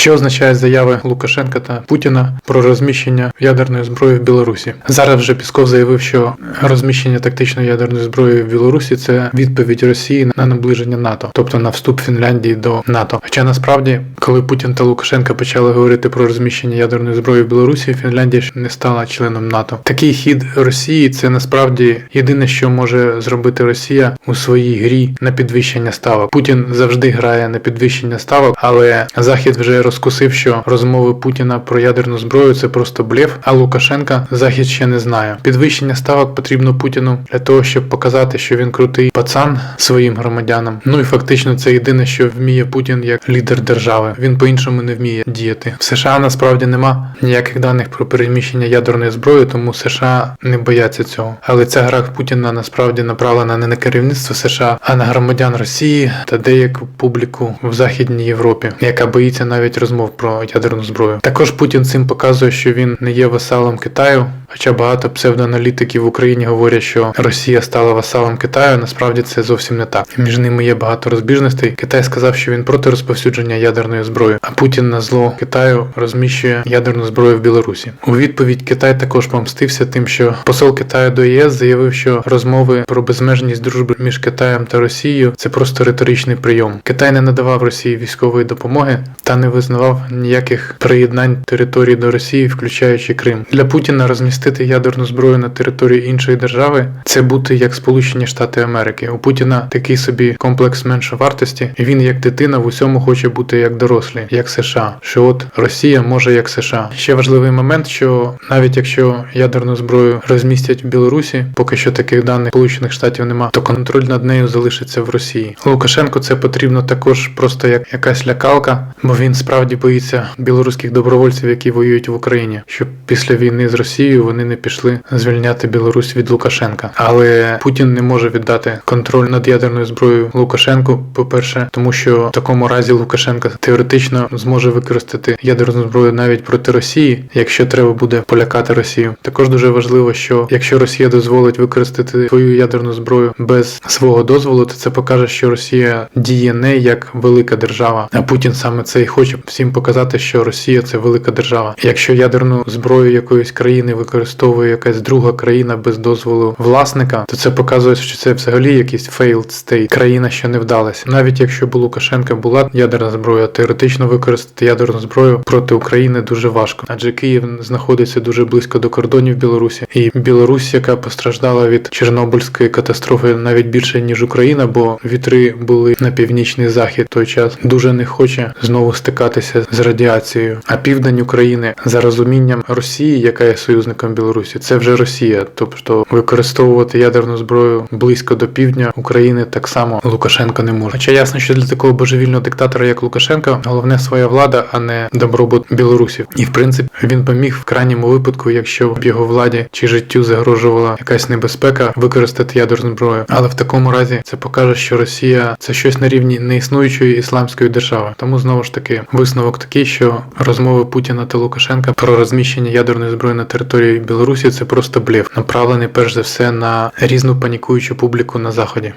Що означають заяви Лукашенка та Путіна про розміщення ядерної зброї в Білорусі? Зараз вже Пісков заявив, що розміщення тактичної ядерної зброї в Білорусі це відповідь Росії на наближення НАТО, тобто на вступ Фінляндії до НАТО. Хоча насправді, коли Путін та Лукашенка почали говорити про розміщення ядерної зброї в Білорусі, Фінляндія ж не стала членом НАТО. Такий хід Росії це насправді єдине, що може зробити Росія у своїй грі на підвищення ставок. Путін завжди грає на підвищення ставок, але Захід вже розкусив, що розмови Путіна про ядерну зброю це просто блеф, а Лукашенка Захід ще не знає. Підвищення ставок потрібно Путіну для того, щоб показати, що він крутий пацан своїм громадянам. Ну і фактично це єдине, що вміє Путін як лідер держави. Він по-іншому не вміє діяти. В США насправді нема ніяких даних про переміщення ядерної зброї, тому США не бояться цього. Але ця гра Путіна насправді направлена не на керівництво США, а на громадян Росії та деяку публіку в Західній Європі, яка боїться навіть розмов про ядерну зброю. Також Путін цим показує, що він не є васалом Китаю. Хоча багато псевдоаналітиків в Україні говорять, що Росія стала васалом Китаю, насправді це зовсім не так. Між ними є багато розбіжностей. Китай сказав, що він проти розповсюдження ядерної зброї, а Путін на зло Китаю розміщує ядерну зброю в Білорусі. У відповідь Китай також помстився тим, що посол Китаю до ЄС заявив, що розмови про безмежність дружби між Китаєм та Росією це просто риторичний прийом. Китай не надавав Росії військової допомоги та не визнавав ніяких приєднань території до Росії, включаючи Крим. Для Путіна розмістити ядерну зброю на території іншої держави це бути як Сполучені Штати Америки. У Путіна такий собі комплекс меншовартості, і він як дитина в усьому хоче бути як дорослі, як США. Що от Росія може як США. Ще важливий момент, що навіть якщо ядерну зброю розмістять в Білорусі, поки що таких даних Сполучених Штатів нема, то контроль над нею залишиться в Росії. Лукашенко це потрібно також просто як якась лякалка, бо він справді боїться білоруських добровольців, які воюють в Україні, щоб після війни з Росією вони не пішли звільняти Білорусь від Лукашенка. Але Путін не може віддати контроль над ядерною зброєю Лукашенку. По-перше, тому що в такому разі Лукашенка теоретично зможе використати ядерну зброю навіть проти Росії, якщо треба буде полякати Росію. Також дуже важливо, що якщо Росія дозволить використати свою ядерну зброю без свого дозволу, то це покаже, що Росія діє не як велика держава, а Путін саме це і хоче всім показати, що Росія це велика держава. Якщо ядерну зброю якоїсь країни використовує якась друга країна без дозволу власника, то це показує, що це взагалі якийсь failed state, країна, що не вдалася. Навіть якщо б у Лукашенка була ядерна зброя, теоретично використати ядерну зброю проти України дуже важко, адже Київ знаходиться дуже близько до кордонів Білорусі, і Білорусь, яка постраждала від Чорнобильської катастрофи навіть більше ніж Україна, бо вітри були на північний захід той час, дуже не хоче знову стикатися з радіацією. А південь України за розумінням Росії, яка є союзником Білорусі, це вже Росія, тобто використовувати ядерну зброю близько до півдня України так само Лукашенко не може. Хоча ясно, що для такого божевільного диктатора, як Лукашенко, головне своя влада, а не добробут білорусів. І в принципі він поміг в крайньому випадку, якщо б його владі чи життю загрожувала якась небезпека, використати ядерну зброю. Але в такому разі це покаже, що Росія це щось на рівні неіснуючої ісламської держави. Тому знову ж таки висновок такий, що розмови Путіна та Лукашенка про розміщення ядерної зброї на території Білорусі це просто блеф, направлений перш за все на різну панікуючу публіку на заході.